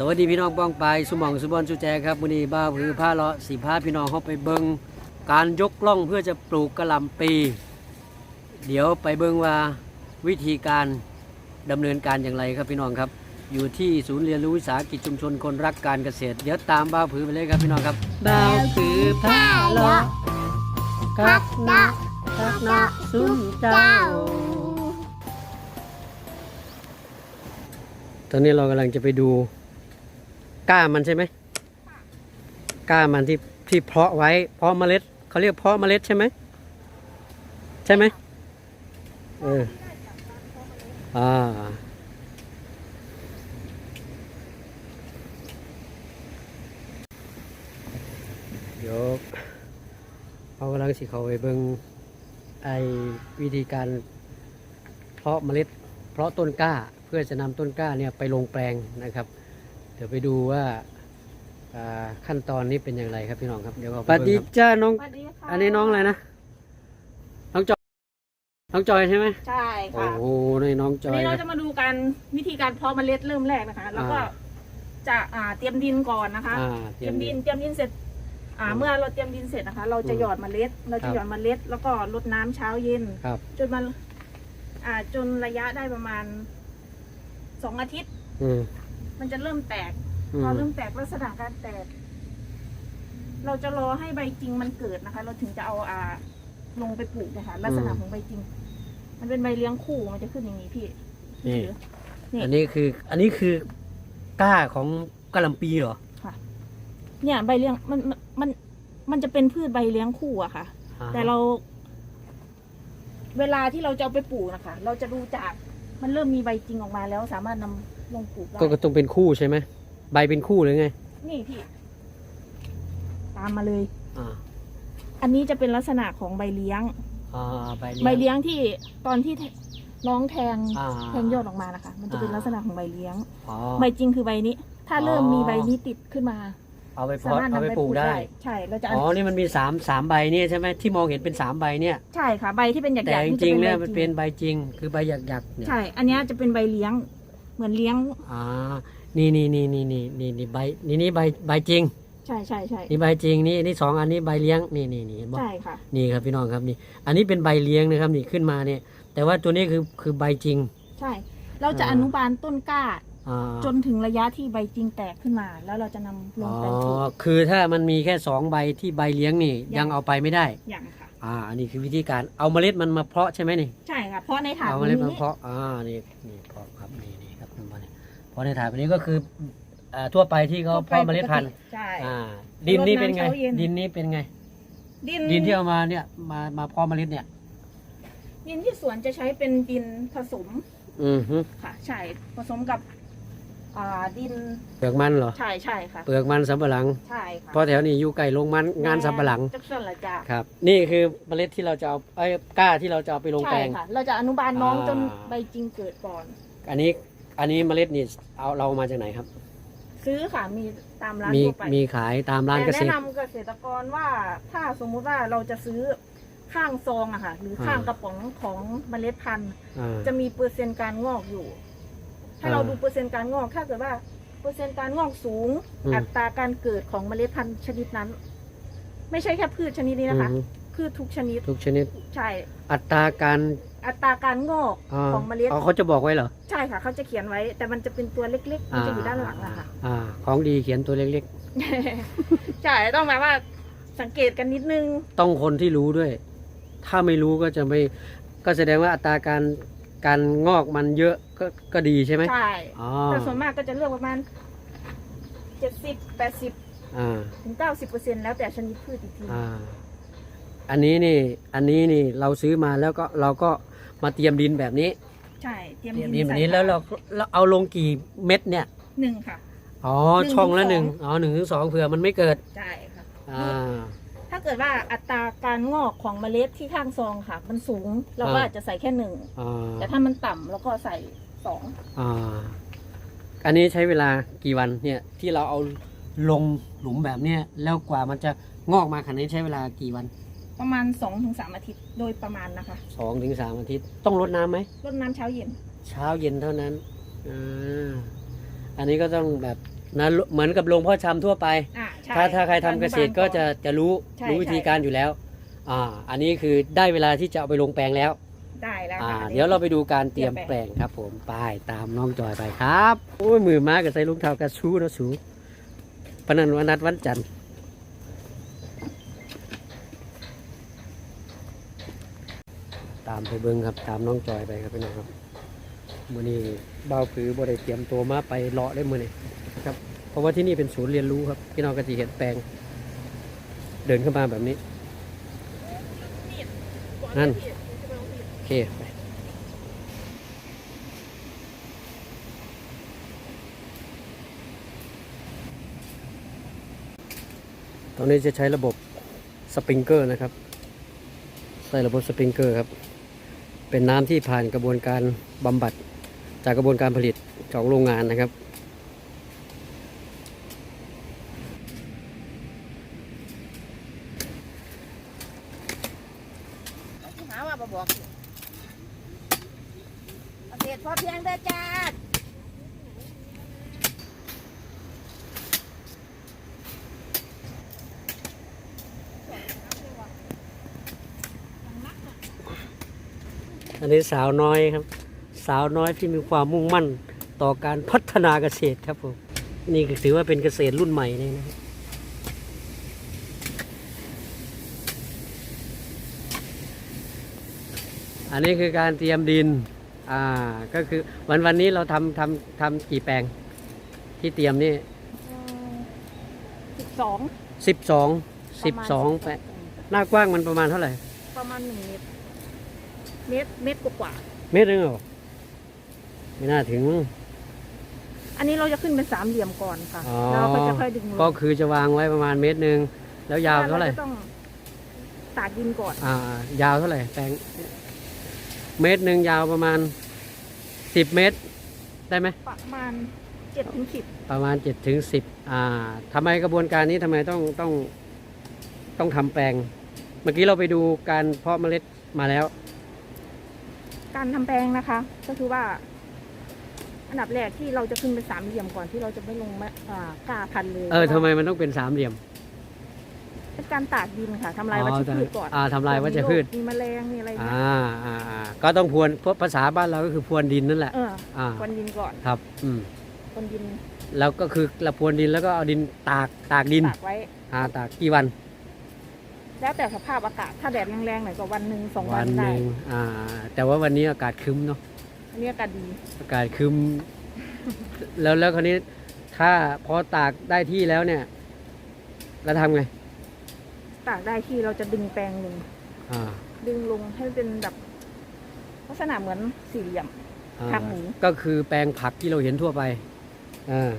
สวัสดีพี่น้องป้องไปายสุหมองสุบอลสุแจครับมื้อนี้บ้าคือผ้าเลาะสีผ้าพี่น้องเขาไปเบิงการยกล่องเพื่อจะปลูกกระหล่ำปี เดี๋ยวไปเบิงว่าวิธีการดำเนินการอย่างไรครับพี่น้องครับ อยู่ที่ศูนย์เรียนรู้วิสาหกิจชุมชนคนรักการเกษตร เดี๋ยวตามบ้าผือไปเลยครับพี่น้องครับบ้าผือผ้าเลาะคักนะคักนะซุ้มเจ้าตอนนี้เรากำลังจะไปดู ก้ามันใช่ไหมก้ามันที่ที่เพาะไว้เพาะเมล็ดเขาเรียกเพาะเมล็ดใช่ไหมใช่ไหมเอออ่าเดี๋ยวเอากำลังสิเขาไปเบิ่งไอวิธีการเพาะเมล็ด เพาะต้นกล้าเพื่อจะนำต้นกล้าเนี่ยไปลงแปลงนะครับ เดี๋ยวไปดูว่าอ่าขั้นตอนนี้เป็นอย่างไรครับพี่น้องครับเดี๋ยวเราไปสวัสดีเบิ่งครับจ้าน้อง สวัสดีค่ะอันนี้น้องอะไรนะ น้องจอย น้องจอยใช่ไหมใช่โอ้ค่ะโหนี่น้องจวันอยนี้เรานะจะมาดูการวิธีการเพาะเมล็ดเริ่มแรกนะคะ แล้วก็อ่าจะอ่าเตรียมดินก่อนนะคะ อ่าเตเตรีรียยมมดิดินน เตรียมดินเสร็จ อ่า อืมเมื่อเราเตรียมดินเสร็จนะคะ เราจะอืมหยอดเมล็ด เราครัจะบ หยอดเมล็ด แล้วก็รดน้ำเช้าเย็น ครับ จนมันอ่าจนระยะได้ประมาณสองอาทิตย์ อืม มันจะเริ่มแตกอืพอมเริ่มแตกลักษณะการแตก เราจะรอให้ใบจริงมันเกิดนะคะ เราถึงจะเอาอ่าลงไปปลูกนะคะลักษณะของใบจริง มันเป็นใบเลี้ยงคู่มันจะขึ้นอย่างนี้พี่นี่ถือนี่อันนี้คือ อันนี้คือกล้าของกะหล่ำปีเหรอเนี่ยใบเลี้ยงมันมันมันมันจะเป็นพืชใบเลี้ยงคู่อะค่ะอ่าแต่เรา เวลาที่เราจะเอาไปปลูกนะคะ เราจะดูจากมันเริ่มมีใบจริงออกมาแล้วสามารถนำ ลงปลูกได้ก็ก็ต้องเป็นคู่ใช่ไหมใบเป็นคู่หรือไงนี่พี่ ตามมาเลย อ่าอันนี้จะเป็นลักษณะของใบเลี้ยง อ่าใบใบเลี้ยงที่ตอนที่แทน้องแทงอ่า แทงยอดออกมานะคะ มันจะเป็นอ่า ลักษณะของใบเลี้ยง อ๋อ ใบจริงคือใบนี้ ถ้าเริ่มอ๋อ มีใบนี้ติดขึ้นมา เอาไปเพาะสามารถเอานำไปไปปลูกได้ ใช่เราจะอ๋อ นี่มันมีสามสามใบเนี่ยใช่ไหมที่มองเห็นเป็นสามใบเนี่ย ใช่ค่ะใบที่เป็นหยักๆแต่จนี่จะริงๆใบเนี่ยมันจเป็นใบจริง คือใบหยักหยักๆเนี่ย ใช่ อันเนี้ยจะเป็นใบเลี้ยง เหมือนเลี้ยง อ่า นี่นี่นี่นี่นี่นี่นี่ใบ นี่นี่ใบใบจริง ใช่ใช่ใช่นี่ใบจริง นี่นี่สองอันนี้ใบเลี้ยง นี่นี่นี่เห็นบ่ใช่ค่ะ นี่ครับพี่น้องครับนี่ อันนี้เป็นใบเลี้ยงนะครับนี่ขึ้นมาเนี่ย แต่ว่าตัวนี้คือคือใบจริง ใช่ เราจะอ่าอนุบาลต้นกล้า อ่าจนถึงระยะที่ใบจริงแตกขึ้นมา แล้วเราจะนำลอ๋งอ ไปปลูก คือถ้ามันมีแค่สองใบที่ใบเลี้ยงนี่ยัยังงเอาไปไม่ได้ อย่างค่ะ อ่า อันนี้คือวิธีการเอาเมล็ดมันมาเพาะใช่ไหมนี่ ใช่ค่ะ เพราะในถาดเอาเมนี้ล็ดมาเพาะ อ่า นี่นี่เพาะครับ นี่นี่ครับมัน มาเนี่ยเพาะในถาดแบบนี้ก็คืออ่าทั่วไปที่เขาเพาะเมล็ดพันธุ์ใช่ อ่า ดินนี่เป็นไง รดน้ำเช้าเย็น ดินนี่เป็นไง ดินดินที่เอามาเนี่ยมามาเพาะเมล็ดเนี่ย ดินที่สวนจะใช้เป็นดินผสมอือฮึค่ะ ใช่ ผสมกับ อ่าดิน เปลือกมันเหรอ ใช่ใช่ค่ะ เปลือกมันสำปะหลัง ใช่ค่ะเพราะแถวนี้อยู่ใกล้โรงมันงานสำปะหลัง จักสันละจ้าครับ นี่คือเมล็ดที่เราจะเอาไอ้ยกล้าที่เราจะเอาไปลงแปลใช่งค่ะ เราจะอนุบาลน้องอ่าจนใบจริงเกิดก่อน อันนี้ อันนี้เมล็ดนี่เอาเรามาจากไหนครับ ซื้อค่ะมีตามร้านมีทั่วไปมีขายตามร้านเกแต่ษแนะตรนำเกษตรกรว่าถ้าสมมุติว่าเราจะซื้อข้างซองอะค่ะ หรือข้างอ่ากระป๋องของเมล็ดพันธุ์ อ่า จะมีเปอร์เซ็นต์การงอกอยู่ให้อ่าเราดูเปอร์เซ็นต์การงอกถ้าเกิดว่าเปอร์เซ็นต์การงอกสูง อืม อัตราการเกิดของเมล็ดพันธุ์ชนิดนั้น ไม่ใช่แค่พืชชนิดนี้นะคะ อือฮึพืชทุกชนิด ทุกชนิด ใช่ อัตราการอัตราการงอกอ่าของเมล็ด อ๋อเขาจะบอกไว้เหรอ ใช่ค่ะ เขาจะเขียนไว้ แต่มันจะเป็นตัวเล็กๆ มันจะอยู่ด้านหลังอะค่ะ อ่า ของดีเขียนตัวเล็กใช่ต้องหมายว่าสังเกตกันนิดนึง ๆ ต้องคนที่รู้ด้วย ถ้าไม่รู้ก็จะไม่ ก็แสดงว่าอัตราการการงอกมันเยอะก็ก็ดีใช่ไหมใช่ อ๋อแต่ส่วนมากก็จะเลือกประมาณเจ็ดสิบแปดสิบอ่า ถึงเก้าสิบเปอร์เซ็นแล้วแต่ชนิดพืชอีกทีอ่า อันนี้นี่ อันนี้นี่เราซื้อมาแล้วก็เราก็ มาเตรียมดินแบบนี้ ใช่เตรียมเตรียมดิดินนแบบใส่นี้แล้วเราเราเอาลงกี่เม็ดเนี่ย หนึ่งค่ะ อ๋อ หนึ่งช่องละถึงหนึ่งสองอ๋อหนึ่งถึงสองเผื่อมันไม่เกิด ใช่ค่ะ อ่า ถ้าเกิดว่าอัตราการงอกของเมล็ดที่ข้างซองค่ะ มันสูงเราก็อ่า อาจจะใส่แค่หนึ่งอ่าแต่ถ้ามันต่ำเราก็ใส่สองอ่า อันนี้ใช้เวลากี่วันเนี่ยที่เราเอาลงหลุมแบบเนี้ยแล้วกว่ามันจะงอกมาขนาดนี้ใช้เวลากี่วัน ประมาณสองถึงสามอาทิตย์โดยประมาณนะคะสองถึงสามอาทิตย์ ต้องรดน้ำไหม รดน้ำเช้าเย็น เช้าเย็นเท่านั้นอ่าอันนี้ก็ต้องแบบนะเหมือนกับโรงพ่อชำทั่วไป อ่าใช่ถ้าถ้าใครทำเกษตรก็จะจะรู้ใช่รู้วิธีใช่การอยู่แล้ว อ่า อันนี้คือได้เวลาที่จะเอาไปลงแปลงแล้ว ได้แล้วอ่า ค่ะ เดี๋ยวเราไปดูการเตรียมเตรียมแปแปลลงงครับผมไปตามน้องจอยไปครับ โอ้ยมือม้ากับใส่รองเท้ากระชูนะสูพนันวันนัดวันจันทร์ ตามไปเบิ้งครับ ตามน้องจอยไปครับพี่น้องครับมือนี้เบาผือบ่ได้เตรียมตัวมาไปเลาะได้มือนี้ครับ เพราะว่าที่นี่เป็นศูนย์เรียนรู้ครับพี่น้องก็จะเห็นแปลง เดินเข้ามาแบบนี้นั่นโอเคไปตอนนี้จะใช้ระบบสปริงเกอร์นะครับ ใส่ระบบสปริงเกอร์ครับ เป็นน้ำที่ผ่านกระบวนการบำบัดจากกระบวนการผลิตของโรงงานนะครับ หาว่าบอกเกษตรพอเพียงเด้อจ้า อันนี้สาวน้อยครับ สาวน้อยที่มีความมุ่งมั่นต่อการพัฒนาเกษตรครับผมนี่ก็ถือว่าเป็นเกษตรรุ่นใหม่เลยนะครับอันนี้คือการเตรียมดิน อ่า ก็คือวันวันนี้เราทำทำทำกี่แปลง ที่เตรียมนี่สิบสองสิบสองสิบสองแปลงหน้ากว้างมันประมาณเท่าไหร่ ประมาณหนึ่งเมตร เมตรเมตรกว่าเมตรหนึงเหรอไม่น่าถึงมั้งๆอันนี้เราจะขึ้นเป็นสามเหลี่ยมก่อนค่ะอ๋อ แล้วเราก็จะค่อยดึงลงก็คือจะวางไว้ประมาณเมตรหนึ่งแล้วยาวเท่าไหร่จะต้องตากดินก่อนอ่ายาวเท่าไหร่แปลงเมตรหนึ่งยาวประมาณสิบเมตร ได้ไหมประมาณเจ็ดถึงสิบประมาณเจ็ดถึงสิบอ่าทำไมกระบวนการนี้ทำไมต้องต้องต้องทำแปลง เมื่อกี้เราไปดูการเพาะเมล็ดมาแล้ว การทำแปลงนะคะ ก็คือว่า อันดับแรกที่เราจะขึ้นเป็นสามเหลี่ยมก่อนที่เราจะไม่ลงมะอ่ากล้าพันธุ์เลยเออทำไมมันต้องเป็นสามเหลี่ยมเป็นการตากดินค่ะทำลายวัชพืชก่อนอ่าทำลายวัชพืชมีแมลงมีอะไรอย่างอ่าเงี้ยอ่าอ่าก็ต้องพรวนเพราะภาษาบ้านเราก็คือพรวนดินนั่นแหละเอออ่าควนดินก่อนครับ อืมควนดิน แล้วก็คือเราพรวนดินแล้วก็เอาดินตากตากดินตากไว้อ่าตากกี่วัน แล้วแต่สภาพอากาศถ้าแดดแรงๆหน่อยก็วันหนึ่งสองวัวันนหได้นึ่งอ่า แต่ว่าวันนี้อากาศครึ้มเนาะ อันนี้อากาศดี อากาศครึ้ม แล้วแล้วคราวนี้ ถ้าพอตากได้ที่แล้วเนี่ยเราทำไง ตากได้ที่เราจะดึงแปลงลงอ่าดึงลงให้เป็นแบบลักษณะเหมือนสี่เหลี่ยม อ่าทางหมู ก็คือแปลงผักที่เราเห็นทั่วไป อ่า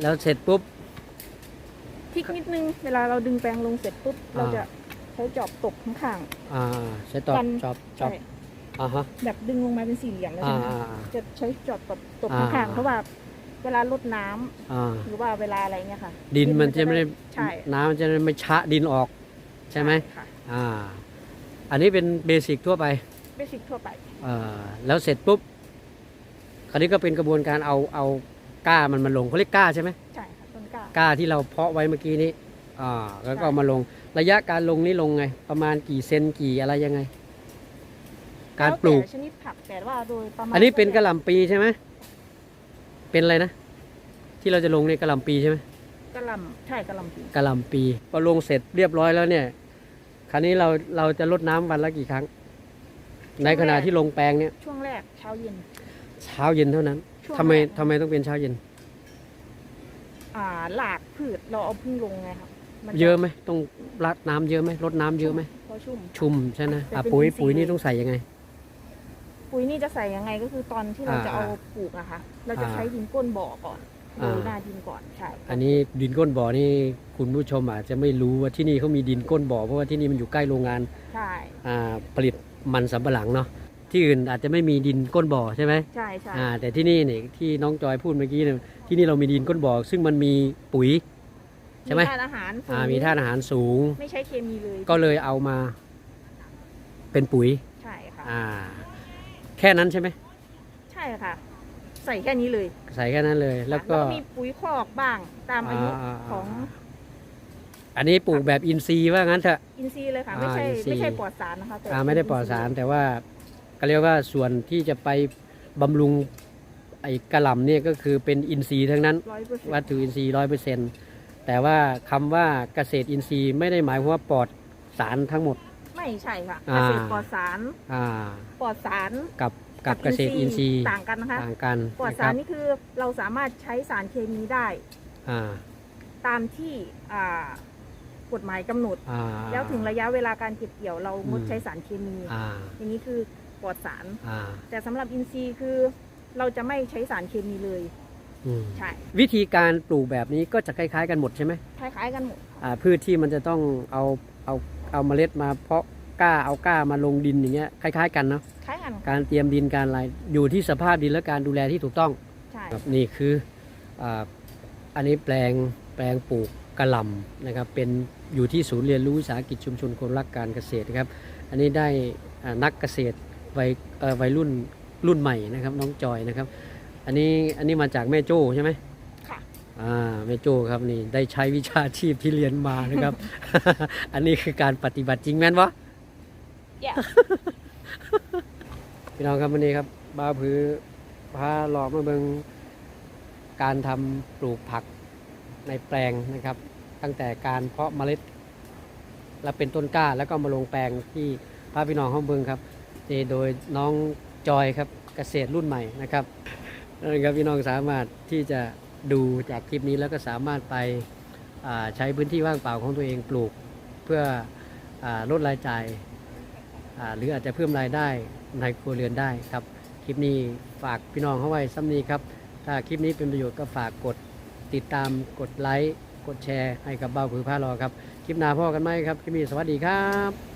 แล้วเสร็จปุ๊บ พลิกนิดนึง เวลาเราดึงแปลงลงเสร็จปุ๊บอ่าเราจะใช้จอบตกข้างอ่าใช้ตอบกันจอบๆจอบใช่อ่าฮะ แบบดึงลงมาเป็นสี่เหลี่ยมแล้วอ่าใช่ไหมอ่าคะอ่าจะใช้จอบตกตกอ่า ข้างๆเพราะว่าเวลาลดน้ำอ่าหรือว่าเวลาอะไรเงี้ยค่ะดินมันจะไม่ได้ใช่น้ำมันจะไม่ชะดินออก ใช่ไหมค่ะอ่า อันนี้เป็นเบสิกทั่วไปเบสิกทั่วไปเอ่อแล้วเสร็จปุ๊บ คราวนี้ก็เป็นกระบวนการเอาเอาก้ามันมาลงเขาเรียกก้าใช่ไหมใช่ค่ะต้น กล้าก้าที่เราเพาะไว้เมื่อกี้นี้อ่าแล้วก็เอามาลง ระยะการลงนี่ลงไง ประมาณกี่เซนกี่อะไรยังไง การปลูกแล้วแต่ชนิดผักแต่ว่าโดยประมาณอันนี้เป็นกระหล่ำปีใช่ไหมเป็นอะไรนะ ที่เราจะลงในกระหล่ำปีใช่ไหมกระหลำใช่กระหลำปีกระหล่ำปีพอลงเสร็จเรียบร้อยแล้วเนี่ย คราวนี้เราเราจะลดน้ำวันละกี่ครั้ง ในขณะที่ลงแปลงเนี่ยช่วงแรกเช้าเย็น เช้าเย็นเท่านั้นช่วงทำไมแรก ทำไมต้องเป็นเช้าเย็น อ่าหลากพืชเราเอาพึ่งลงไงครับนจเยอะไหมต้องรัดน้ำเยอะไหมลดน้ำเยอะไหมพอชุ่ม ชุ่มใช่ไหมแต่อะเป็นปุ๋ยอินทรีย์ปุ๋ยนี่ต้องใส่ยังไง ปุ๋ยนี่จะใส่ยังไงก็คือตอนที่เราอ่าจะเอาปลูกนะคะเราจะอ่าใช้ดินก้นบ่อก่อนโรอ่ายหน้าดินก่อนใช่อันนี้ดินก้นบ่อนี่คุณผู้ชมอาจจะไม่รู้ว่าที่นี่เขามีดินก้นบ่อเพราะว่าที่นี่มันอยู่ใกล้โรงงานใช่ อ่าผลิตมันสำปะหลังเนาะ ที่อื่นอาจจะไม่มีดินก้นบ่อใช่ไหมใช่ใช่อ่าแต่ที่นี่เนี่ยที่น้องจอยพูดเมื่อกี้เนี่ยที่นี่เรามีดินก้นบ่อ ซึ่งมันมีปุ๋ย ใช่ไหม ธาตุอาหารอ่าสูงมีธาตุอาหารสูง ไม่ใช้เคมีเลยก็เลยเอามาเป็นปุ๋ยใช่ค่ะ อ่าแค่นั้นใช่ไหมใช่ค่ะ ใส่แค่นี้เลยใส่แค่นั้นเลย แล้วก็ มีปุ๋ยคอกบ้างตามอายุอ่าของอันนี้ปลูกแบบอินทรีย์ว่างั้นเถอะ อินทรีย์เลยค่ะ ไม่ใช่อ่าอินทรีย์ ไม่ใช่ปลอดสารนะคะแต่อ่าไม่ได้ปลอดสารแต่ว่า ก็เรียกว่าส่วนที่จะไปบำรุงไอ้กระหล่ำเนี่ยก็คือเป็นอินทรีย์ทั้งนั้นร้อยเปอร์เซ็นวัตต์ถุอินทรีย์ร้อยเปอร์เซ็นต์แต่ว่าคำว่าเกษตรอินทรีย์ไม่ได้หมายความว่าปลอดสารทั้งหมด ไม่ใช่ค่ะอ่าเกษตรปลอดสารอ่าปลอดสารกับกับเกษตรอินทรีย์ต่างกันนะคะต่างกันปลอดนะคสารรับนี่คือเราสามารถใช้สารเคมีได้อ่าตามที่อ่ากฎหมายกำหนด อ่า แล้วถึงระยะเวลาการเก็บเกี่ยวเรางดอืม ใช้สารเคมี อ่า อย่างนี้คือ ปลอดสาร อ่าแต่สำหรับอินทรีย์คือเราจะไม่ใช้สารเคมีเลยอืมใช่วิธีการปลูกแบบนี้ก็จะคล้ายๆกันหมดใช่ไหมคล้ายๆกันหมดอ่าพืชที่มันจะต้องเอาเอาเอาเมล็ดมาเพาะกล้าเอากล้ามาลงดินอย่างเงี้ยคล้ายๆกันเนาะคล้ายกันการเตรียมดินการอะไรอยู่ที่สภาพดินและการดูแลที่ถูกต้อง ใช่ครับนี่คืออาอันนี้แปลงแปลงปลูกกระหล่ำนะครับเป็นอยู่ที่ศูนย์เรียนรู้วิสาหกิจชุมชนคนรักการเกษตรนะครับอันนี้ได้อ่านักเกษตร วัยเอ่อวัยรุ่นรุ่นใหม่นะครับน้องจอยนะครับ อันนี้อันนี้มาจากแม่โจ้ใช่ไหมค่ะอ่าแม่โจ้ครับนี่ได้ใช้วิชาชีพที่เรียนมานะครับ อันนี้คือการปฏิบัติจริงแม่นวะแย่พี่น้องครับวันนี้ครับบ้าวผือพาหลอกมาเบิงการทำปลูกผักในแปลงนะครับ ตั้งแต่การเพาะเมล็ด แล้วเป็นต้นกล้าแล้วก็มาลงแปลงที่พาพี่น้องห้องเบิงครับ นี่โดยน้องจอยครับเกษตรรุ่นใหม่นะครับนะครับพี่น้องสามารถที่จะดูจากคลิปนี้แล้วก็สามารถไปใช้พื้นที่ว่างเปล่าของตัวเองปลูก เพื่ออลดรายจ่ายหรืออาจจะเพิ่มรายได้ในครัวเรือนได้ครับคลิปนี้ฝากพี่น้องเข้าไว้ซ้ำนี้ครับ ถ้าคลิปนี้เป็นประโยชน์ก็ฝากกดติดตามกดไลค์กดแชร์ให้กับเบ้าผือผ้ารอครับ คลิปหน้าพ่อกันไหมครับ คลิปนี้สวัสดีครับ